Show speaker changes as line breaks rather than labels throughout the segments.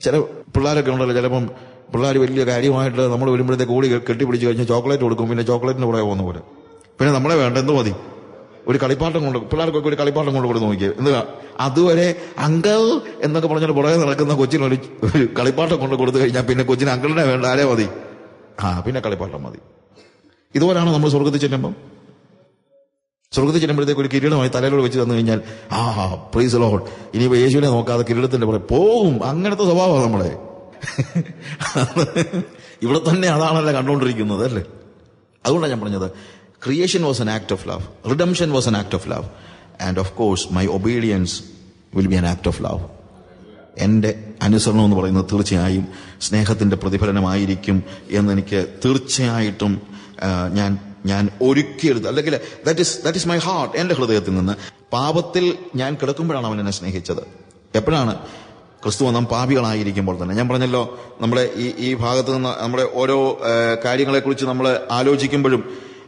ചില പിള്ളേരൊക്കെ ഉണ്ടല്ലോ ചിലപ്പം പിള്ളേർ വലിയ കാര്യമായിട്ട് നമ്മൾ വരുമ്പോഴത്തേക്ക് കൂടി കെട്ടിപ്പിടിച്ച് കഴിഞ്ഞ് ചോക്ലേറ്റ് കൊടുക്കും പിന്നെ ചോക്ലേറ്റിന് കൂടെ പോകുന്ന പോലെ. പിന്നെ നമ്മളെ വേണ്ട എന്ത് മതി? ഒരു കളിപ്പാട്ടം കൊണ്ട് പിള്ളേർക്കൊക്കെ ഒരു കളിപ്പാട്ടം കൊണ്ട് കൊടുത്ത് നോക്കിയത് എന്താ അതുവരെ അങ്കിൾ എന്നൊക്കെ പറഞ്ഞാൽ പുറകെ നടക്കുന്ന കൊച്ചിന് ഒരു ഒരു കളിപ്പാട്ടം കൊണ്ട് കൊടുത്തു കഴിഞ്ഞാൽ പിന്നെ കൊച്ചിന് അങ്കിളിനെ വേണ്ട ആരേ മതി? ആ പിന്നെ കളിപ്പാട്ടം മതി. ഇതുപോലാണ് നമ്മൾ സ്വർഗത്തിൽ ചെല്ലുമ്പം. സ്വർഗത്തിൽ ചെല്ലുമ്പോഴത്തേക്ക് ഒരു കിരീടമായി തലയിലൂടെ വെച്ച് തന്നു കഴിഞ്ഞാൽ ആ പ്രീസ് ലോഡ് ഇനിയിപ്പോ യേശുവിനെ നോക്കാതെ കിരീടത്തിന്റെ പുറകെ പോകും. അങ്ങനത്തെ സ്വഭാവമാണ് നമ്മളെ. ഇവിടെ തന്നെ അതാണല്ലോ കണ്ടുകൊണ്ടിരിക്കുന്നത് അല്ലേ? അതുകൊണ്ടാണ് ഞാൻ പറഞ്ഞത് creation was an act of love redemption was an act of love and of course my obedience will be an act of love എന്റെ അനുസരണം എന്ന് പറയുന്നത് തീർച്ചയായും സ്നേഹത്തിന്റെ പ്രതിഫലനമായിരിക്കും എന്ന് എനിക്ക് തീർച്ചയായിട്ടും ഞാൻ ഞാൻ ഒരുക്കിയെടുത്ത് അല്ലെങ്കിൽ that is that is my heart എന്റെ ഹൃദയത്തിൽ നിന്ന്. പാപത്തിൽ ഞാൻ കിടക്കുമ്പോഴാണ് അവൻ എന്നെ സ്നേഹിച്ചത്. എപ്പോഴാണ്? ക്രിസ്തു നാം പാപികളായിരിക്കുമ്പോൾ തന്നെ. ഞാൻ പറഞ്ഞല്ലോ നമ്മുടെ ഈ ഈ ഭാഗത്ത് നിന്ന് നമ്മുടെ ഓരോ കാര്യങ്ങളെ കുറിച്ച് നമ്മൾ ആലോചിക്കുമ്പോഴും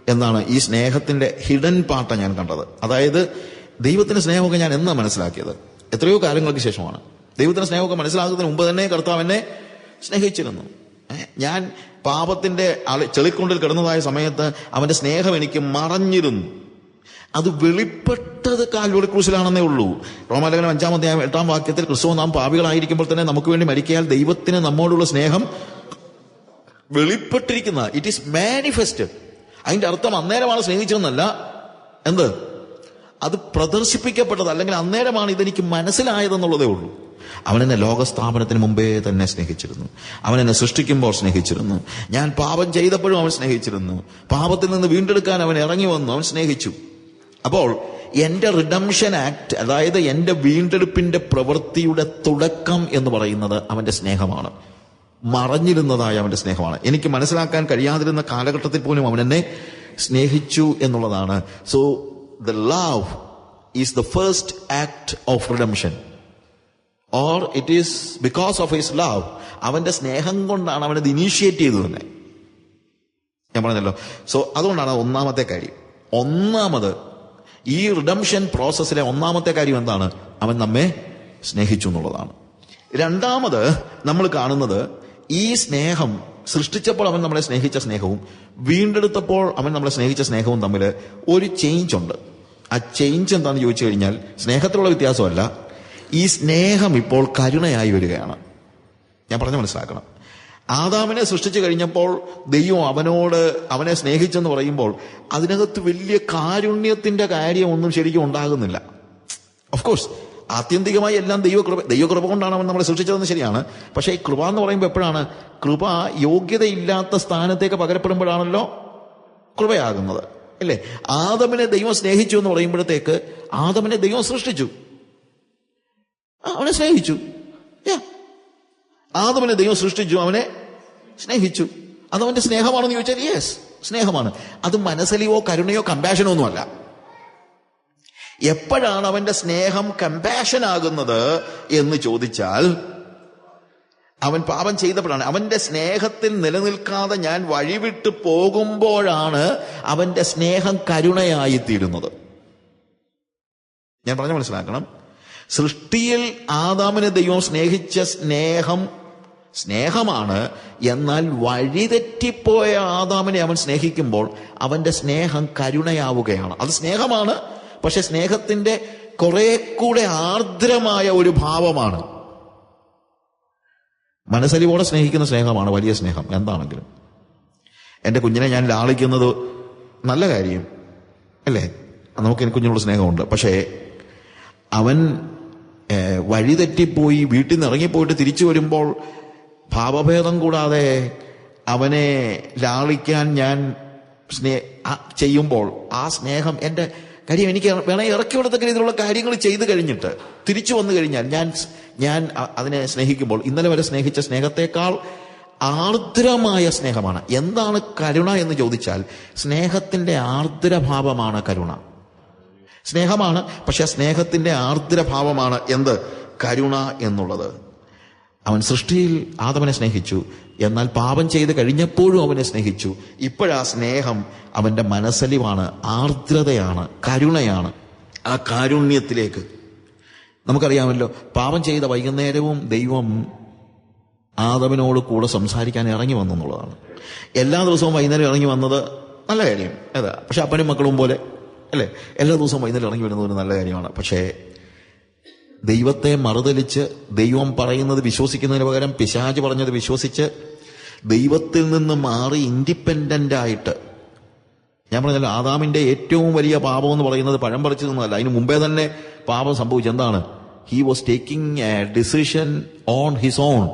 എന്താണ് ഈ സ്നേഹത്തിന്റെ ഹിഡൻ പാർട്ടാണ് ഞാൻ കണ്ടത്. അതായത് ദൈവത്തിന്റെ സ്നേഹമൊക്കെ ഞാൻ എന്നാ മനസ്സിലാക്കിയത്? എത്രയോ കാലങ്ങൾക്ക് ശേഷമാണ്. ദൈവത്തിന്റെ സ്നേഹമൊക്കെ മനസ്സിലാക്കുന്നതിന് മുമ്പ് തന്നെ കർത്താവ് എന്നെ സ്നേഹിച്ചിരുന്നു. ഞാൻ പാപത്തിന്റെ അളി ചെളിക്കൊണ്ടിൽ കിടന്നതായ സമയത്ത് അവന്റെ സ്നേഹം എനിക്ക് മറഞ്ഞിരുന്നു. അത് വെളിപ്പെട്ടത് കാൽവറി ക്രൂശിലാണെന്നേ ഉള്ളൂ. റോമാലേഖനം അഞ്ചാം അധ്യായം എട്ടാം വാക്യത്തിൽ ക്രിസ്തു നാം പാപികളായിരിക്കുമ്പോൾ തന്നെ നമുക്ക് വേണ്ടി മരിക്കയാൽ ദൈവത്തിന് നമ്മോടുള്ള സ്നേഹം വെളിപ്പെട്ടിരിക്കുന്ന ഇറ്റ് ഈസ് മാനിഫെസ്റ്റ് അതിന്റെ അർത്ഥം അന്നേരമാണ് സ്നേഹിച്ചതെന്നല്ല എന്ത്? അത് പ്രദർശിപ്പിക്കപ്പെട്ടത് അല്ലെങ്കിൽ അന്നേരമാണ് ഇതെനിക്ക് മനസ്സിലായതെന്നുള്ളതേ ഉള്ളൂ. അവൻ എന്നെ ലോകസ്ഥാപനത്തിന് മുമ്പേ തന്നെ സ്നേഹിച്ചിരുന്നു. അവൻ എന്നെ സൃഷ്ടിക്കുമ്പോൾ സ്നേഹിച്ചിരുന്നു. ഞാൻ പാപം ചെയ്തപ്പോഴും അവൻ സ്നേഹിച്ചിരുന്നു. പാപത്തിൽ നിന്ന് വീണ്ടെടുക്കാൻ അവൻ ഇറങ്ങി വന്നു. അവൻ സ്നേഹിച്ചു. അപ്പോൾ എന്റെ റിഡംഷൻ ആക്ട് അതായത് എന്റെ വീണ്ടെടുപ്പിന്റെ പ്രവൃത്തിയുടെ തുടക്കം എന്ന് പറയുന്നത് അവന്റെ സ്നേഹമാണ്. മറഞ്ഞിരുന്നതായ അവന്റെ സ്നേഹമാണ്. എനിക്ക് മനസ്സിലാക്കാൻ കഴിയാതിരുന്ന കാലഘട്ടത്തിൽ പോലും അവൻ എന്നെ സ്നേഹിച്ചു എന്നുള്ളതാണ്. So the love is the first act of redemption or it is because of his love അവന്റെ സ്നേഹം കൊണ്ടാണ് അവനത് ഇനീഷ്യേറ്റ് ചെയ്തു തന്നെ ഞാൻ പറഞ്ഞല്ലോ. സോ അതുകൊണ്ടാണ് ഒന്നാമത്തെ കാര്യം. ഒന്നാമത് ഈ റിഡംഷൻ പ്രോസസ്സിലെ ഒന്നാമത്തെ കാര്യം എന്താണ്? അവൻ നമ്മെ സ്നേഹിച്ചു എന്നുള്ളതാണ്. രണ്ടാമത് നമ്മൾ കാണുന്നത് ഈ സ്നേഹം സൃഷ്ടിച്ചപ്പോൾ അവൻ നമ്മളെ സ്നേഹിച്ച സ്നേഹവും വീണ്ടെടുത്തപ്പോൾ അവൻ നമ്മളെ സ്നേഹിച്ച സ്നേഹവും തമ്മിൽ ഒരു ചേഞ്ച് ഉണ്ട്. ആ ചേഞ്ച് എന്താണെന്ന് ചോദിച്ചു കഴിഞ്ഞാൽ സ്നേഹത്തിലുള്ള വ്യത്യാസമല്ല ഈ സ്നേഹം ഇപ്പോൾ കരുണയായി വരികയാണ്. ഞാൻ പറഞ്ഞ മനസ്സിലാക്കണം. ആദാമിനെ സൃഷ്ടിച്ചു കഴിഞ്ഞപ്പോൾ ദൈവം അവനോട് അവനെ സ്നേഹിച്ചെന്ന് പറയുമ്പോൾ അതിനകത്ത് വലിയ കാരുണ്യത്തിന്റെ കാര്യമൊന്നും ശരിക്കും ഉണ്ടാകുന്നില്ല. ഓഫ് കോഴ്സ് ആത്യന്തികമായി എല്ലാം ദൈവകൃപ ദൈവകൃപ കൊണ്ടാണ് അവൻ നമ്മളെ സൃഷ്ടിച്ചതെന്ന് ശരിയാണ്. പക്ഷേ ഈ കൃപ എന്ന് പറയുമ്പോൾ എപ്പോഴാണ്? കൃപ യോഗ്യതയില്ലാത്ത സ്ഥാനത്തേക്ക് പകരപ്പെടുമ്പോഴാണല്ലോ കൃപയാകുന്നത്. അല്ലേ? ആദമിനെ ദൈവം സ്നേഹിച്ചു എന്ന് പറയുമ്പോഴത്തേക്ക് ആദമിനെ ദൈവം സൃഷ്ടിച്ചു. അവനെ സ്നേഹിച്ചു. ആദവനെ ദൈവം സൃഷ്ടിച്ചു അവനെ സ്നേഹിച്ചു. അത് അവന്റെ സ്നേഹമാണെന്ന് ചോദിച്ചാൽ യെസ് സ്നേഹമാണ്. അത് മനസ്സിലെയോ കരുണയോ കമ്പാഷനോ ഒന്നുമല്ല. എപ്പോഴാണ് അവന്റെ സ്നേഹം കമ്പാഷൻ ആകുന്നത് എന്ന് ചോദിച്ചാൽ അവൻ പാപം ചെയ്തപ്പോഴാണ്. അവന്റെ സ്നേഹത്തിൽ നിലനിൽക്കാതെ ഞാൻ വഴിവിട്ട് പോകുമ്പോഴാണ് അവന്റെ സ്നേഹം കരുണയായി തീരുന്നത്. ഞാൻ പറഞ്ഞു മനസ്സിലാക്കണം. സൃഷ്ടിയിൽ ആദാമിനെ ദൈവം സ്നേഹിച്ച സ്നേഹം സ്നേഹമാണ്. എന്നാൽ വഴിതെറ്റിപ്പോയ ആദാമിനെ അവൻ സ്നേഹിക്കുമ്പോൾ അവന്റെ സ്നേഹം കരുണയാവുകയാണ്. അത് സ്നേഹമാണ് പക്ഷെ സ്നേഹത്തിന്റെ കുറെ കൂടെ ആർദ്രമായ ഒരു ഭാവമാണ്. മനസ്സലിവോടെ സ്നേഹിക്കുന്ന സ്നേഹമാണ് വലിയ സ്നേഹം എന്താണെങ്കിലും. എന്റെ കുഞ്ഞിനെ ഞാൻ ലാളിക്കുന്നത് നല്ല കാര്യം അല്ലേ? നമുക്ക് കുഞ്ഞിനോട് സ്നേഹമുണ്ട് പക്ഷേ അവൻ വഴിതെറ്റിപ്പോയി വീട്ടിൽ നിന്ന് ഇറങ്ങിപ്പോയിട്ട് തിരിച്ചു വരുമ്പോൾ ഭാവഭേദം കൂടാതെ അവനെ ലാളിക്കാൻ ഞാൻ സ്നേ ചെയ്യുമ്പോൾ ആ സ്നേഹം എന്റെ കാര്യം എനിക്ക് വേണേ ഇറക്കി വിടത്തക്ക രീതിയിലുള്ള കാര്യങ്ങൾ ചെയ്തു കഴിഞ്ഞിട്ട് തിരിച്ചു വന്നു കഴിഞ്ഞാൽ ഞാൻ ഞാൻ അതിനെ സ്നേഹിക്കുമ്പോൾ ഇന്നലെ വരെ സ്നേഹിച്ച സ്നേഹത്തെക്കാൾ ആർദ്രമായ സ്നേഹമാണ്. എന്താണ് കരുണ എന്ന് ചോദിച്ചാൽ സ്നേഹത്തിന്റെ ആർദ്രഭാവമാണ് കരുണ. സ്നേഹമാണ് പക്ഷെ സ്നേഹത്തിന്റെ ആർദ്രഭാവമാണ് എന്ത്? കരുണ എന്നുള്ളത്. അവൻ സൃഷ്ടിയിൽ ആദവനെ സ്നേഹിച്ചു എന്നാൽ പാപം ചെയ്ത് കഴിഞ്ഞപ്പോഴും അവനെ സ്നേഹിച്ചു. ഇപ്പോഴാ സ്നേഹം അവന്റെ മനസ്സലിവാണ് ആർദ്രതയാണ് കരുണയാണ്. ആ കാരുണ്യത്തിലേക്ക്. നമുക്കറിയാമല്ലോ പാപം ചെയ്ത വൈകുന്നേരവും ദൈവം ആദവനോട് കൂടെ സംസാരിക്കാൻ ഇറങ്ങി വന്നു എന്നുള്ളതാണ് എല്ലാ ദിവസവും വൈകുന്നേരം ഇറങ്ങി വന്നത് നല്ല കാര്യം അതാ. പക്ഷെ അപ്പനും മക്കളും പോലെ അല്ലേ? എല്ലാ ദിവസവും വൈകുന്നേരം ഇറങ്ങി വരുന്നത് ഒരു നല്ല കാര്യമാണ്. പക്ഷേ ദൈവത്തെ മറുതലിച്ച് ദൈവം പറയുന്നത് വിശ്വസിക്കുന്നതിന് പകരം പിശാജ് പറഞ്ഞത് വിശ്വസിച്ച് ദൈവത്തിൽ നിന്ന് മാറി ഇൻഡിപെൻഡന്റ് ആയിട്ട് ഞാൻ പറഞ്ഞല്ലോ ആദാമിന്റെ ഏറ്റവും വലിയ പാപം എന്ന് പറയുന്നത് പഴം പറിച്ചു നിന്നതല്ല. അതിന് മുമ്പേ തന്നെ പാപം സംഭവിച്ചു എന്താണ്? He was taking a decision on his own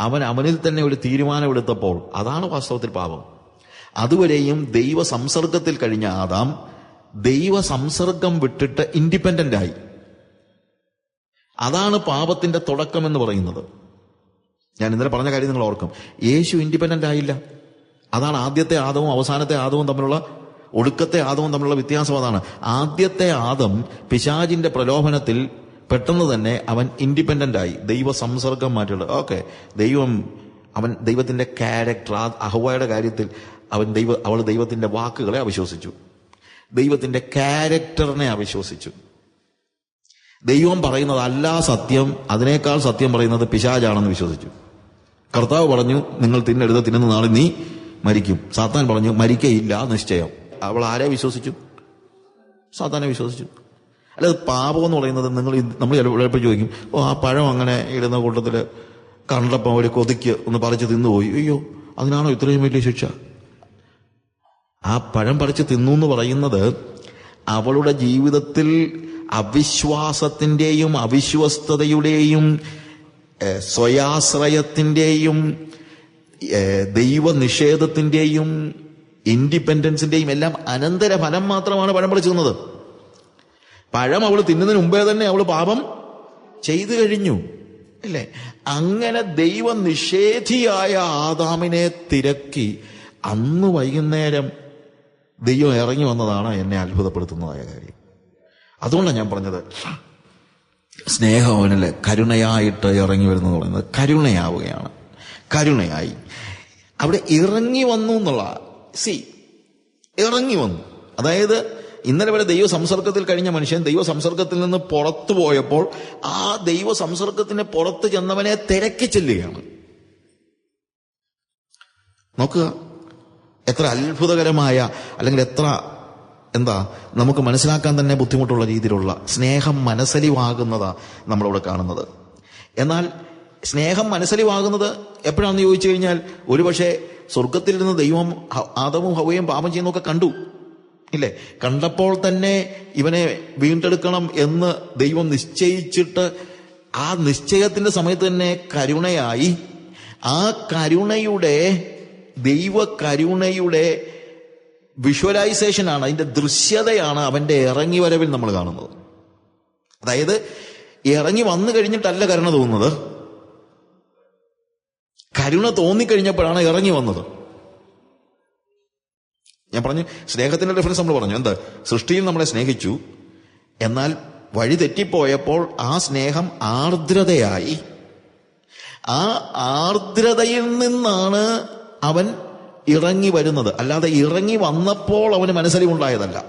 അവൻ അവനിൽ തന്നെ ഒരു തീരുമാനമെടുത്തപ്പോൾ അതാണ് വാസ്തവത്തിൽ പാപം. അതുവരെയും ദൈവ സംസർഗത്തിൽ കഴിഞ്ഞ ആദാം ദൈവ സംസർഗം വിട്ടിട്ട് ഇൻഡിപെൻഡന്റ് ആയി. അതാണ് പാപത്തിന്റെ തുടക്കം എന്ന് പറയുന്നത്. ഞാൻ ഇന്നലെ പറഞ്ഞ കാര്യം നിങ്ങൾ ഓർക്കും. യേശു ഇൻഡിപെൻഡന്റ് ആയില്ല. അതാണ് ആദ്യത്തെ ആദവും അവസാനത്തെ ആദവും തമ്മിലുള്ള ഒടുക്കത്തെ ആദവും തമ്മിലുള്ള വ്യത്യാസം അതാണ്. ആദ്യത്തെ ആദം പിശാജിന്റെ പ്രലോഭനത്തിൽ പെട്ടെന്ന് തന്നെ അവൻ ഇൻഡിപെൻഡന്റ് ആയി. ദൈവ സംസർഗം മാറ്റിയുള്ള ഓക്കെ. ദൈവം അവൻ ദൈവത്തിന്റെ ക്യാരക്ടർ അഹ്വയുടെ കാര്യത്തിൽ അവൻ ദൈവ അവൾ ദൈവത്തിന്റെ വാക്കുകളെ അവിശ്വസിച്ചു. ദൈവത്തിന്റെ ക്യാരക്ടറിനെ അവിശ്വസിച്ചു. ദൈവം പറയുന്നത് അല്ല സത്യം അതിനേക്കാൾ സത്യം പറയുന്നത് പിശാജാണെന്ന് വിശ്വസിച്ചു. കർത്താവ് പറഞ്ഞു നിങ്ങൾ തിന്നെടുത്ത് തിന്നുന്ന നാളെ നീ മരിക്കും. സാത്താൻ പറഞ്ഞു മരിക്കയില്ല നിശ്ചയം. അവൾ ആരെ വിശ്വസിച്ചു? സാത്താനെ വിശ്വസിച്ചു. അല്ല പാപം എന്ന് പറയുന്നത് നിങ്ങൾ നമ്മൾ ചിലപ്പോൾ ചോദിക്കും ഓ ആ പഴം അങ്ങനെ ഇടുന്ന കൂട്ടത്തിൽ കണ്ടപ്പോൾ ഒരു കൊതിക്ക് ഒന്ന് പറിച്ച് തിന്നുപോയി. അയ്യോ അതിനാണോ ഇത്രയും വലിയ ശിക്ഷ? ആ പഴം പറിച്ച് തിന്നു എന്ന് പറയുന്നത് അവളുടെ ജീവിതത്തിൽ അവിശ്വാസത്തിന്റെയും അവിശ്വസ്തതയുടെയും സ്വയാശ്രയത്തിന്റെയും ദൈവനിഷേധത്തിന്റെയും ഇൻഡിപെൻഡൻസിന്റെയും എല്ലാം അനന്തര ഫലം മാത്രമാണ് പഴം പറിച്ചു തിന്നത്. പഴം അവൾ തിന്നുന്നതിന് മുമ്പേ തന്നെ അവൾ പാപം ചെയ്തു കഴിഞ്ഞു. അല്ലേ അങ്ങനെ ദൈവ നിഷേധിയായ ആദാമിനെ തിരക്കി അന്ന് വൈകുന്നേരം ദൈവം ഇറങ്ങി വന്നതാണ് എന്നെ അത്ഭുതപ്പെടുത്തുന്നതായ കാര്യം. അതുകൊണ്ടാണ് ഞാൻ പറഞ്ഞത് സ്നേഹം കരുണയായിട്ട് ഇറങ്ങി വരുന്നത് പറയുന്നത് കരുണയാവുകയാണ്. കരുണയായി. അവിടെ ഇറങ്ങി വന്നു എന്നുള്ള സി ഇറങ്ങി വന്നു. അതായത് ഇന്നലെ വരെ ദൈവ സംസർഗത്തിൽ കഴിഞ്ഞ മനുഷ്യൻ ദൈവ സംസർഗത്തിൽ നിന്ന് പുറത്തു പോയപ്പോൾ ആ ദൈവ സംസർഗത്തിന് പുറത്ത് ചെന്നവനെ തിരക്കി ചെല്ലുകയാണ്. നോക്കുക. എത്ര അത്ഭുതകരമായ അല്ലെങ്കിൽ എത്ര എന്താ നമുക്ക് മനസ്സിലാക്കാൻ തന്നെ ബുദ്ധിമുട്ടുള്ള രീതിയിലുള്ള സ്നേഹം മനസ്സലിവാകുന്നതാ നമ്മളിവിടെ കാണുന്നത്. എന്നാൽ സ്നേഹം മനസ്സലിവാകുന്നത് എപ്പോഴാണെന്ന് ചോദിച്ചു കഴിഞ്ഞാൽ ഒരുപക്ഷെ സ്വർഗത്തിൽ നിന്ന് ദൈവം ആദവും ഹവയും പാപം ചെയ്യുന്നൊക്കെ കണ്ടു. ഇല്ലേ? കണ്ടപ്പോൾ തന്നെ ഇവനെ വീണ്ടെടുക്കണം എന്ന് ദൈവം നിശ്ചയിച്ചിട്ട് ആ നിശ്ചയത്തിന്റെ സമയത്ത് തന്നെ കരുണയായി. ആ കരുണയുടെ ദൈവ കരുണയുടെ വിഷ്വലൈസേഷനാണ് അതിന്റെ ദൃശ്യതയാണ് അവന്റെ ഇറങ്ങി വരവിൽ നമ്മൾ കാണുന്നത്. അതായത് ഇറങ്ങി വന്നു കഴിഞ്ഞിട്ടല്ല കരുണ തോന്നുന്നത്. കരുണ തോന്നിക്കഴിഞ്ഞപ്പോഴാണ് ഇറങ്ങി വന്നത്. ഞാൻ പറഞ്ഞു സ്നേഹത്തിന്റെ ഡിഫറൻസ് നമ്മൾ പറഞ്ഞു. എന്താ? സൃഷ്ടിയിൽ നമ്മളെ സ്നേഹിച്ചു. എന്നാൽ വഴി തെറ്റിപ്പോയപ്പോൾ ആ സ്നേഹം ആർദ്രതയായി. ആ ആർദ്രതയിൽ നിന്നാണ് അവൻ ഇറങ്ങി വരുന്നത്. അല്ലാതെ ഇറങ്ങി വന്നപ്പോൾ അവന് മനസ്സലിവുണ്ടായതല്ല.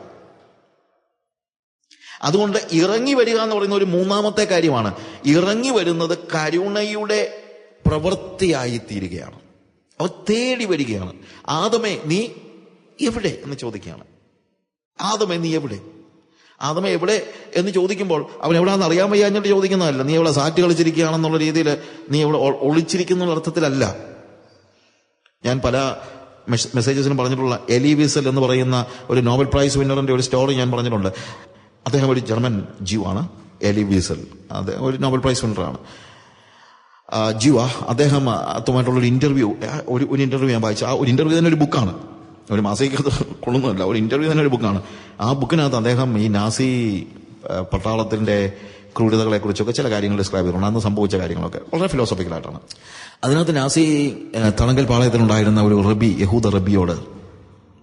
അതുകൊണ്ട് ഇറങ്ങി വരിക എന്ന് പറയുന്ന ഒരു മൂന്നാമത്തെ കാര്യമാണ്. ഇറങ്ങി വരുന്നത് കരുണയുടെ പ്രവൃത്തിയായി തീരുകയാണ് അവൻ തേടി വരികയാണ്. ആദമേ നീ എവിടെ? എന്ന് ചോദിക്കുകയാണ്. ആദമേ നീ എവിടെ? ആദമേ എവിടെ? എന്ന് ചോദിക്കുമ്പോൾ അവൻ എവിടെയാണെന്ന് അറിയാൻ വയ്യാഞ്ഞിട്ട് ചോദിക്കുന്നതല്ല. നീ എവിടെ സാറ്റ് കളിച്ചിരിക്കുകയാണെന്നുള്ള രീതിയിൽ നീ എവിടെ ഒളിച്ചിരിക്കുന്ന അർത്ഥത്തിലല്ല ഞാൻ പല മെസ്- മെസ്സേജസിനും പറഞ്ഞിട്ടുള്ള എലി വിസൽ എന്ന് പറയുന്ന ഒരു നോബൽ പ്രൈസ് വിന്നറിന്റെ ഒരു സ്റ്റോറി ഞാൻ പറഞ്ഞിട്ടുണ്ട്. അദ്ദേഹം ഒരു ജർമ്മൻ ജീവാണ് എലി വിസൽ അദ്ദേഹം ഒരു നോബൽ പ്രൈസ് വിന്നറാണ്. ജീവ അദ്ദേഹം അതുമായിട്ടുള്ള ഒരു ഇന്റർവ്യൂ ഒരു ഇന്റർവ്യൂ ഞാൻ വായിച്ചു. ആ ഒരു ഇന്റർവ്യൂ തന്നെ ഒരു ബുക്കാണ്. ഒരു മാസികത്ത് കൊള്ളുന്നതല്ല ഒരു ഇന്റർവ്യൂ തന്നെ ഒരു ബുക്കാണ്. ആ ബുക്കിനകത്ത് അദ്ദേഹം ഈ നാസി ആ, പട്ടാളത്തിന്റെ ക്രൂരതകളെ കുറിച്ചൊക്കെ ചില കാര്യങ്ങൾ ഡിസ്ക്രൈബ് ചെയ്തിട്ടുണ്ട്. അന്ന് സംഭവിച്ച കാര്യങ്ങളൊക്കെ വളരെ ഫിലോസഫിക്കലായിട്ടാണ് അതിനകത്ത് നാസി തണങ്കൽ പാളയത്തിലുണ്ടായിരുന്ന ഒരു റബി യഹൂദ റബിയോട്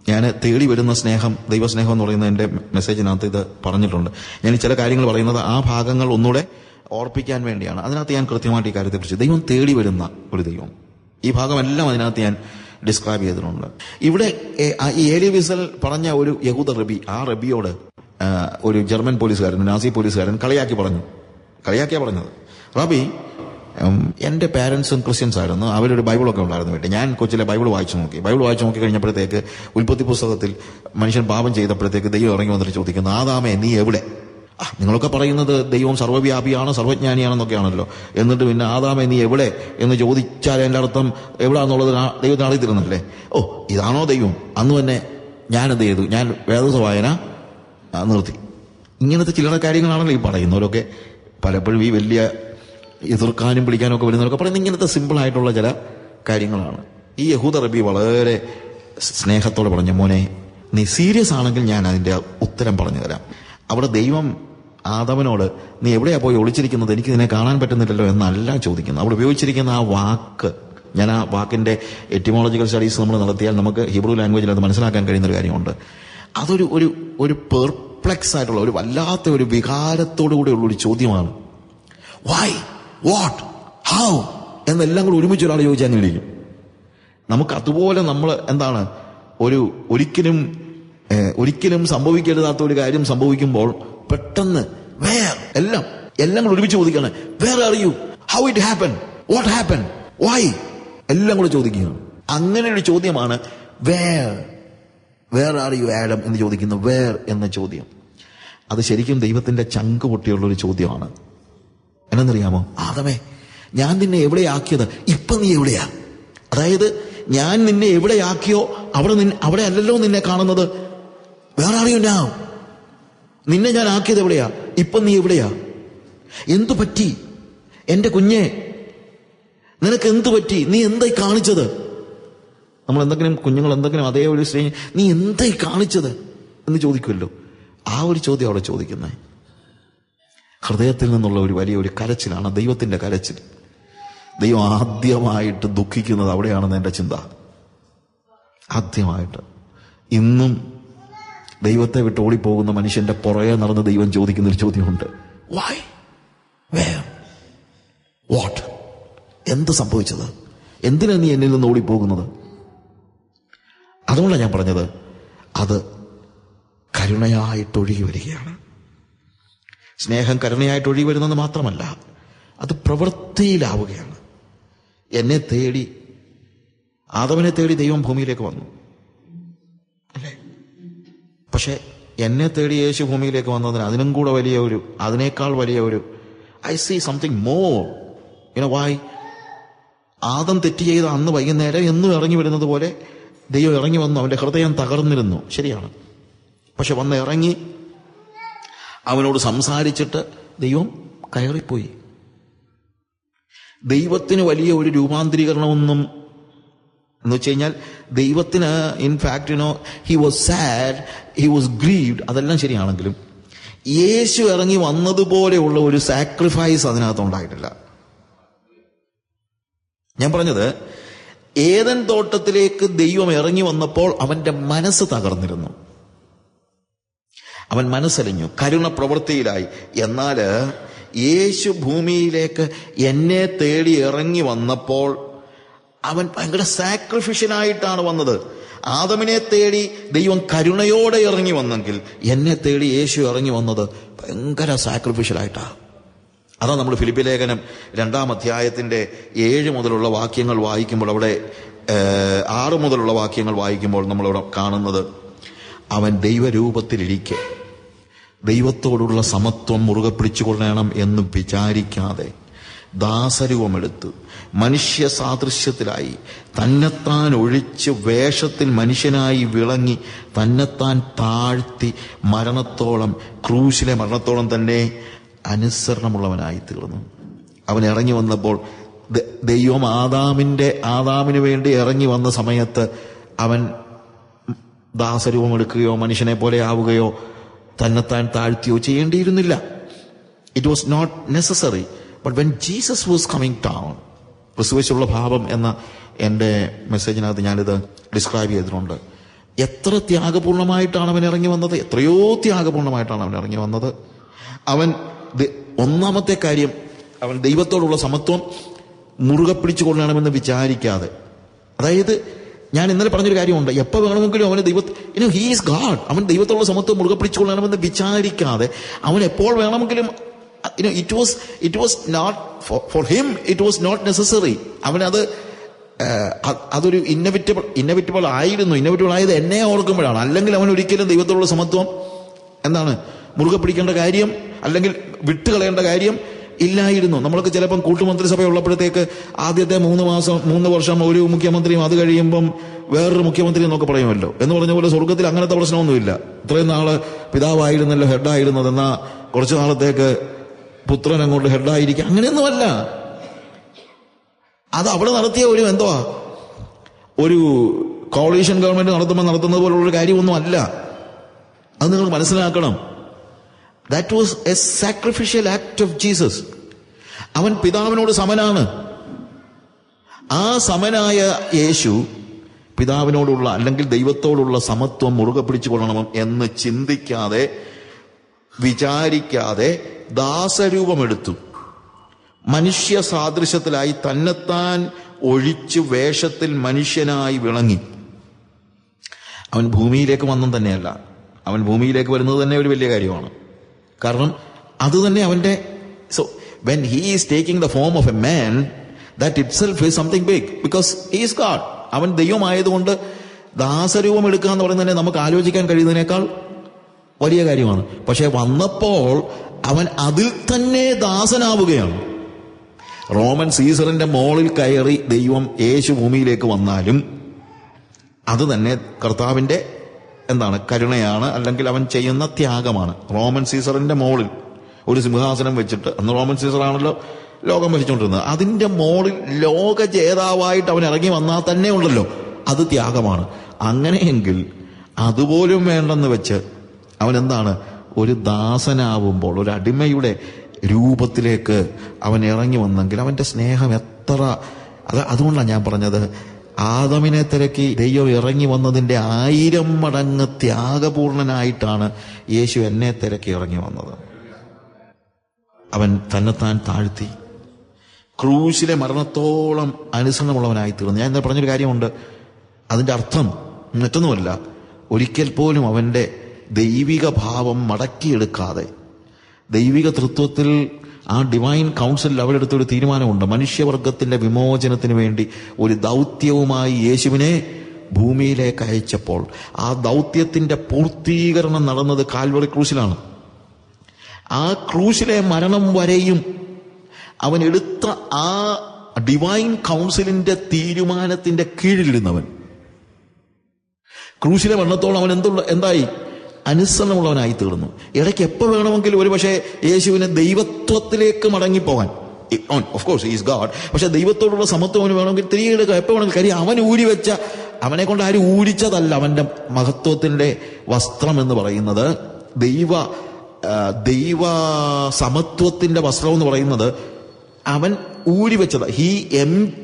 ഞാൻ തേടി വരുന്ന സ്നേഹം ദൈവസ്നേഹം എന്ന് പറയുന്ന എന്റെ മെസ്സേജിനകത്ത് ഇത് പറഞ്ഞിട്ടുണ്ട്. ഞാൻ ചില കാര്യങ്ങൾ പറയുന്നത് ആ ഭാഗങ്ങൾ ഒന്നുകൂടെ ഓർപ്പിക്കാൻ വേണ്ടിയാണ്. അതിനകത്ത് ഞാൻ കൃത്യമായിട്ട് ഈ കാര്യത്തെക്കുറിച്ച് ദൈവം തേടി വരുന്ന ഒരു ദൈവം. ഈ ഭാഗമെല്ലാം അതിനകത്ത് ഞാൻ ഡിസ്ക്രൈബ് ചെയ്തിട്ടുണ്ട്. ഇവിടെ ഈ ഏലി വിസൽ പറഞ്ഞ ഒരു യഹൂദ റബി ആ റബിയോട് ഒരു ജർമ്മൻ പോലീസുകാരൻ നാസി പോലീസുകാരൻ കളിയാക്കി പറഞ്ഞു. കളിയാക്കിയാ പറഞ്ഞത്. റബി എന്റെ പാരൻസും ക്രിസ്ത്യൻസ് ആയിരുന്നു. അവരൊരു ബൈബിളൊക്കെ ഉണ്ടായിരുന്നു വീട്ടിൽ. ഞാൻ കൊച്ചിലെ ബൈബിൾ വായിച്ചു നോക്കി. ബൈബിൾ വായിച്ചു നോക്കി കഴിഞ്ഞപ്പോഴത്തേക്ക് ഉൽപ്പത്തി പുസ്തകത്തിൽ മനുഷ്യൻ പാപം ചെയ്തപ്പോഴത്തേക്ക് ദൈവം ഇറങ്ങി വന്നിട്ട് ചോദിക്കുന്നു ആദാമേ നീ എവിടെ? നിങ്ങളൊക്കെ പറയുന്നത് ദൈവം സർവവ്യാപിയാണ് സർവജ്ഞാനിയാണെന്നൊക്കെയാണല്ലോ. എന്നിട്ട് പിന്നെ ആദാമേ നീ എവിടെ? എന്ന് ചോദിച്ചാൽ എന്റെ അർത്ഥം എവിടാന്നുള്ളത് ദൈവത്തിന് അറിയത്തിരുന്നല്ലേ ഓ ഇതാണോ ദൈവം? അന്ന് തന്നെ ഞാൻ എന്ത് ചെയ്തു? ഞാൻ വേദസ വായന ആ, നിർത്തി. ഇങ്ങനത്തെ ചില്ലറ കാര്യങ്ങളാണല്ലോ ഈ പറയുന്നവരൊക്കെ പലപ്പോഴും ഈ വലിയ എതിർക്കാനും പിടിക്കാനും ഒക്കെ വരുന്നവരൊക്കെ പറയുന്നത് ഇങ്ങനത്തെ സിമ്പിൾ ആയിട്ടുള്ള ചില കാര്യങ്ങളാണ്. ഈ യഹൂദ റബി വളരെ സ്നേഹത്തോടെ പറഞ്ഞ മോനെ നീ സീരിയസ് ആണെങ്കിൽ ഞാൻ അതിന്റെ ഉത്തരം പറഞ്ഞു തരാം. അവിടെ ദൈവം ആദവനോട് നീ എവിടെയാ പോയി ഒളിച്ചിരിക്കുന്നത്? എനിക്ക് നിന്നെ കാണാൻ പറ്റുന്നില്ലല്ലോ എന്നല്ല ചോദിക്കുന്നത്. അവിടെ ഉപയോഗിച്ചിരിക്കുന്ന ആ വാക്ക് ഞാൻ ആ വാക്കിന്റെ എറ്റിമോളജിക്കൽ സ്റ്റഡീസ് നമ്മൾ നടത്തിയാൽ നമുക്ക് ഹിബ്രു ലാംഗ്വേജിൽ അത് മനസ്സിലാക്കാൻ കഴിയുന്ന ഒരു കാര്യമുണ്ട്. അതൊരു ഒരു ഒരു പെർപ്ലെക്സ് ആയിട്ടുള്ള ഒരു വല്ലാത്ത ഒരു വികാരത്തോടു കൂടെയുള്ള ഒരു ചോദ്യമാണ്. വൈ വാട്ട് ഹൗ എന്നെല്ലാം കൂടെ ഒരുമിച്ച് ഒരാൾ ചോദിച്ചാൽ അങ്ങനെ ഇരിക്കും നമുക്ക് അതുപോലെ നമ്മൾ എന്താണ് ഒരു ഒരിക്കലും ഒരിക്കലും സംഭവിക്കരുതാത്ത ഒരു കാര്യം സംഭവിക്കുമ്പോൾ പെട്ടെന്ന് വേർ എല്ലാം എല്ലാം കൂടെ ഒരുമിച്ച് ചോദിക്കുകയാണ് where are you how it happen what happen why എല്ലാം കൂടെ ചോദിക്കുകയാണ്. അങ്ങനെ ഒരു ചോദ്യമാണ് where where are you Adam എന്ന് ചോദിക്കുന്ന വേർ എന്ന ചോദ്യം. അത് ശരിക്കും ദൈവത്തിന്റെ ചങ്ക് പൊട്ടിയുള്ള ഒരു ചോദ്യമാണ്. എന്നറിയാമോ? ആദമേ ഞാൻ നിന്നെ എവിടെയാക്കിയത്? ഇപ്പൊ നീ എവിടെയാ? അതായത് ഞാൻ നിന്നെ എവിടെയാക്കിയോ അവിടെ നിൻ അവിടെ അല്ലല്ലോ നിന്നെ കാണുന്നത്. വേറെ അറിയൂ ഞാൻ നിന്നെ ഞാൻ ആക്കിയത് എവിടെയാ? ഇപ്പൊ നീ എവിടെയാ? എന്തു പറ്റി? എന്റെ കുഞ്ഞെ നിനക്ക് എന്തു പറ്റി? നീ എന്തായി കാണിച്ചത്? നമ്മൾ എന്തെങ്കിലും കുഞ്ഞുങ്ങൾ എന്തെങ്കിലും അതേ ഒരു സ്ത്രീ നീ എന്തായി കാണിച്ചത്? എന്ന് ചോദിക്കുമല്ലോ. ആ ഒരു ചോദ്യം അവിടെ ചോദിക്കുന്നത് ഹൃദയത്തിൽ നിന്നുള്ള ഒരു വലിയ ഒരു കരച്ചിലാണ് ദൈവത്തിന്റെ കരച്ചിൽ. ദൈവം ആദ്യമായിട്ട് ദുഃഖിക്കുന്നത് അവിടെയാണെന്ന് എന്റെ ചിന്ത. ആദ്യമായിട്ട്. ഇന്നും ദൈവത്തെ വിട്ട് ഓടിപ്പോകുന്ന മനുഷ്യന്റെ പുറകെ നടന്ന് ദൈവം ചോദിക്കുന്ന ഒരു ചോദ്യമുണ്ട്. വൈ വേർ വാട്ട് എന്ത് സംഭവിച്ചത്? എന്തിനാ നീ എന്നിൽ നിന്ന് ഓടിപ്പോകുന്നത്? അതുകൊണ്ടാണ് ഞാൻ പറഞ്ഞത്. അത് കരുണയായിട്ട് ഒഴുകി വരികയാണ്. സ്നേഹം കരുണയായിട്ട് ഒഴുകി വരുന്നത് മാത്രമല്ല അത് പ്രവൃത്തിയിലാവുകയാണ്. എന്നെ തേടി ആദവനെ തേടി ദൈവം ഭൂമിയിലേക്ക് വന്നു. അല്ലേ? പക്ഷെ എന്നെ തേടി യേശു ഭൂമിയിലേക്ക് വന്നതിന് അതിനും കൂടെ വലിയ ഒരു അതിനേക്കാൾ വലിയ ഒരു I see something more you know why Adam തെറ്റ് ചെയ്ത അന്ന് വൈകുന്നേരം എന്നും ഇറങ്ങി വരുന്നത് പോലെ ദൈവം ഇറങ്ങി വന്നു അവന്റെ ഹൃദയം തകർന്നിരുന്നു. ശരിയാണ്. പക്ഷെ വന്ന് ഇറങ്ങി അവനോട് സംസാരിച്ചിട്ട് ദൈവം കയറിപ്പോയി. ദൈവത്തിന് വലിയ ഒരു രൂപാന്തരീകരണമൊന്നും എന്ന് വെച്ച് കഴിഞ്ഞാൽ ദൈവത്തിന് in fact you know he was sad he was grieved അതെല്ലാം ശരിയാണെങ്കിലും യേശു ഇറങ്ങി വന്നതുപോലെയുള്ള ഒരു സാക്രിഫൈസ് അതിനകത്ത് ഉണ്ടായിട്ടില്ല. ഞാൻ പറഞ്ഞത് ഏതൻ തോട്ടത്തിലേക്ക് ദൈവം ഇറങ്ങി വന്നപ്പോൾ അവന്റെ മനസ്സ് തകർന്നിരുന്നു. അവൻ മനസ്സലിഞ്ഞു. കരുണ പ്രവൃത്തിയിലായി. എന്നാൽ യേശു ഭൂമിയിലേക്ക് എന്നെ തേടി ഇറങ്ങി വന്നപ്പോൾ അവൻ ഭയങ്കര സാക്രിഫിഷ്യനായിട്ടാണ് വന്നത്. ആദമിനെ തേടി ദൈവം കരുണയോടെ ഇറങ്ങി വന്നെങ്കിൽ എന്നെ തേടി യേശു ഇറങ്ങി വന്നത് ഭയങ്കര സാക്രിഫിഷ്യലായിട്ടാണ് അതാ നമ്മൾ ഫിലിപ്പി ലേഖനം രണ്ടാം അധ്യായത്തിന്റെ ഏഴ് മുതലുള്ള വാക്യങ്ങൾ വായിക്കുമ്പോൾ അവിടെ ആറ് മുതലുള്ള വാക്യങ്ങൾ വായിക്കുമ്പോൾ നമ്മളവിടെ കാണുന്നത് അവൻ ദൈവരൂപത്തിലിരിക്കെ ദൈവത്തോടുള്ള സമത്വം മുറുകെ പിടിച്ചുകൊള്ളണം എന്ന് വിചാരിക്കാതെ ദാസരൂപമെടുത്ത് മനുഷ്യ സാദൃശ്യത്തിലായി തന്നെത്താൻ ഒഴിച്ച് വേഷത്തിൽ മനുഷ്യനായി വിളങ്ങി തന്നെത്താൻ താഴ്ത്തി മരണത്തോളം ക്രൂശിലെ മരണത്തോളം തന്നെ അനുസരണമുള്ളവനായി തീർന്നു അവൻ ഇറങ്ങി വന്നപ്പോൾ ദൈവം ആദാമിന്റെ ആദാമിന് വേണ്ടി ഇറങ്ങി വന്ന സമയത്ത് അവൻ ദാസരൂപം എടുക്കുകയോ മനുഷ്യനെ പോലെ ആവുകയോ തന്നെത്താൻ താഴ്ത്തിയോ ചെയ്യേണ്ടിയിരുന്നില്ല. It was not necessary but when Jesus was coming down ക്രിസ്തുവശുള്ള ഭാവം എന്ന എന്റെ മെസ്സേജിനകത്ത് ഞാനിത് ഡിസ്ക്രൈബ് ചെയ്തിട്ടുണ്ട്. എത്ര ത്യാഗപൂർണമായിട്ടാണ് അവൻ ഇറങ്ങി വന്നത്? എത്രയോ ത്യാഗപൂർണമായിട്ടാണ് അവൻ ഇറങ്ങി വന്നത്? അവൻ ഒന്നാമത്തെ കാര്യം അവൻ ദൈവത്തോടുള്ള സമത്വം മുറുകെ പിടിച്ചു കൊള്ളണമെന്ന് വിചാരിക്കാതെ. അതായത് ഞാൻ ഇന്നലെ പറഞ്ഞൊരു കാര്യമുണ്ട്. എപ്പോൾ വേണമെങ്കിലും അവന് ദൈവ ഹീസ് ഗാഡ് അവൻ ദൈവത്തോടുള്ള സമത്വം മുറുകെ പിടിച്ചു കൊള്ളണമെന്ന് വിചാരിക്കാതെ അവൻ എപ്പോൾ വേണമെങ്കിലും it was it was not for him it was not necessary അവനത് അതൊരു ഇന്നവിറ്റബിൾ ഇന്നവിറ്റബിൾ ആയിരുന്നു. ഇന്നവിറ്റബിൾ ആയത് എന്നെ ഓർക്കുമ്പോഴാണ്. അല്ലെങ്കിൽ അവൻ ഒരിക്കലും ദൈവത്തോടുള്ള സമത്വം എന്താണ് മുറുകെ പിടിക്കേണ്ട കാര്യം അല്ലെങ്കിൽ വിട്ടുകളയേണ്ട കാര്യം ഇല്ലായിരുന്നു. നമ്മൾക്ക് ചിലപ്പം കൂട്ടുമന്ത്രിസഭ ഉള്ളപ്പോഴത്തേക്ക് ആദ്യത്തെ മൂന്ന് മാസം മൂന്ന് വർഷം ഒരു മുഖ്യമന്ത്രിയും അത് കഴിയുമ്പം വേറൊരു മുഖ്യമന്ത്രി എന്നൊക്കെ പറയുമല്ലോ. എന്ന് പറഞ്ഞ പോലെ സ്വർഗത്തിൽ അങ്ങനത്തെ പ്രശ്നമൊന്നുമില്ല. ഇത്രയും നാൾ പിതാവായിരുന്നല്ലോ ഹെഡായിരുന്നത്. എന്നാ കുറച്ചു നാളത്തേക്ക് പുത്രൻ അങ്ങോട്ട് ഹെഡായിരിക്കും. അങ്ങനെയൊന്നുമല്ല. അത് അവിടെ നടത്തിയ ഒരു എന്തുവാ? ഒരു കോളീഷൻ ഗവൺമെന്റ് നടത്തുമ്പോൾ നടത്തുന്നത് പോലുള്ള ഒരു കാര്യമൊന്നും അല്ല അത് നിങ്ങൾ മനസ്സിലാക്കണം. That was a sacrificial act of Jesus അവൻ പിതാവിനോട് സമനാണ്. ആ സമനായ യേശു പിതാവിനോടുള്ള അല്ലെങ്കിൽ ദൈവത്തോടുള്ള സമത്വം മുറുകെ പിടിച്ചുകൊള്ളണം എന്ന് ചിന്തിക്കാതെ വിചാരിക്കാതെ ദാസരൂപമെടുത്തു. മനുഷ്യ സാദൃശ്യത്തിലായി തന്നെത്താൻ ഒഴിച്ച് വേഷത്തിൽ മനുഷ്യനായി വിളങ്ങി. അവൻ ഭൂമിയിലേക്ക് വന്നും തന്നെയല്ല അവൻ ഭൂമിയിലേക്ക് വരുന്നത് തന്നെ ഒരു വലിയ കാര്യമാണ്. കാരണം അതുതന്നെ അവന്റെ so when he is taking the form of a man that itself is something big because is God അവൻ ദൈവമായതുകൊണ്ട് ദാസരൂപം എടുക്കുക എന്ന് പറയുന്നത് തന്നെ നമുക്ക് ആലോചിക്കാൻ കഴിയുന്നതിനേക്കാൾ വലിയ കാര്യമാണ്. പക്ഷേ വന്നപ്പോൾ അവൻ അതിൽ തന്നെ ദാസനാവുകയാണ്. റോമൻ സീസറിന്റെ മോളിൽ കയറി ദൈവം യേശു ഭൂമിയിലേക്ക് വന്നാലും അത് തന്നെ കർത്താവിന്റെ എന്താണ്? കരുണയാണ് അല്ലെങ്കിൽ അവൻ ചെയ്യുന്ന ത്യാഗമാണ്. റോമൻ സീസറിന്റെ മോളിൽ ഒരു സിംഹാസനം വെച്ചിട്ട് അന്ന് റോമൻ സീസറാണല്ലോ ലോകം ഭരിച്ചുകൊണ്ടിരുന്നത്. അതിന്റെ മോളിൽ ലോക ജേതാവായിട്ട് അവൻ ഇറങ്ങി വന്നാൽ തന്നെ ഉണ്ടല്ലോ. അത് ത്യാഗമാണ്. അങ്ങനെയെങ്കിൽ അതുപോലും വേണ്ടെന്ന് വെച്ച് അവൻ എന്താണ്? ഒരു ദാസനാവുമ്പോൾ ഒരു അടിമയുടെ രൂപത്തിലേക്ക് അവൻ ഇറങ്ങി വന്നെങ്കിൽ അവന്റെ സ്നേഹം എത്ര അത് അതുകൊണ്ടാണ് ഞാൻ പറഞ്ഞത്. ആദമിനെ തിരക്കി ദൈവം ഇറങ്ങി വന്നതിന്റെ ആയിരം മടങ്ങ് ത്യാഗപൂർണനായിട്ടാണ് യേശു എന്നെ തിരക്കി ഇറങ്ങി വന്നത്. അവൻ തന്നെത്താൻ താഴ്ത്തി. ക്രൂശിലെ മരണത്തോളം അനുസരണമുള്ളവനായി തീർന്നു. ഞാൻ ഇന്നലെ പറഞ്ഞൊരു കാര്യമുണ്ട്. അതിന്റെ അർത്ഥം മറ്റൊന്നുമല്ല. ഒരിക്കൽ പോലും അവന്റെ ദൈവിക ഭാവം മടക്കിയെടുക്കാതെ ദൈവിക തൃത്വത്തിൽ ആ ഡിവൈൻ കൗൺസിലിൽ അവരെടുത്തൊരു തീരുമാനമുണ്ട്. മനുഷ്യവർഗത്തിന്റെ വിമോചനത്തിന് വേണ്ടി ഒരു ദൗത്യവുമായി യേശുവിനെ ഭൂമിയിലേക്ക് അയച്ചപ്പോൾ ആ ദൗത്യത്തിന്റെ പൂർത്തീകരണം നടന്നത് കാൽവറി ക്രൂശിലാണ്. ആ ക്രൂശിലെ മരണം വരെയും അവൻ എടുത്ത ആ ഡിവൈൻ കൗൺസിലിന്റെ തീരുമാനത്തിന്റെ കീഴിലിരുന്നവൻ. ക്രൂശിലെ മരണത്തോളം അവൻ എന്തുള്ള എന്തായി? അനുസരണമുള്ളവനായി തീർന്നു ഇടയ്ക്ക് എപ്പോൾ വേണമെങ്കിലും ഒരുപക്ഷെ യേശുവിനെ ദൈവത്വത്തിലേക്ക് മടങ്ങിപ്പോകാൻ ഓഫ് കോഴ്സ് ഈസ് ഗാഡ് പക്ഷെ ദൈവത്തോടുള്ള സമത്വം അവന് വേണമെങ്കിൽ തിരികെ എടുക്കുക എപ്പോൾ വേണമെങ്കിൽ കാര്യം അവൻ ഊരി വെച്ച അവനെ കൊണ്ട് ആരും ഊരിച്ചതല്ല. അവന്റെ മഹത്വത്തിന്റെ വസ്ത്രം എന്ന് പറയുന്നത് ദൈവ ദൈവ സമത്വത്തിന്റെ വസ്ത്രം എന്ന് പറയുന്നത് അവൻ ഊരി വെച്ചത്. ഹി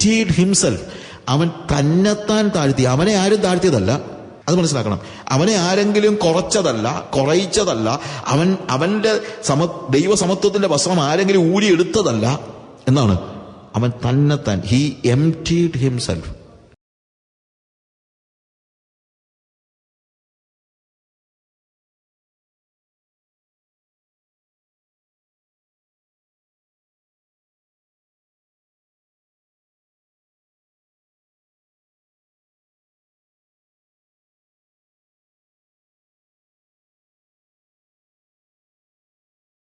ടീഡ് ഹിംസെൽഫ് അവൻ തന്നെത്താൻ താഴ്ത്തി. അവനെ ആരും താഴ്ത്തിയതല്ല. അത് മനസ്സിലാക്കണം. അവനെ ആരെങ്കിലും കുറച്ചതല്ല കുറയിച്ചതല്ല അവൻ അവന്റെ സമ ദൈവസമത്വത്തിന്റെ വസ്ത്രം ആരെങ്കിലും ഊരിയെടുത്തതല്ല എന്നാണ്. അവൻ തന്നെ തന്നെത്താൻ ഹി എം ടീഡ് ഹിംസെൽഫ്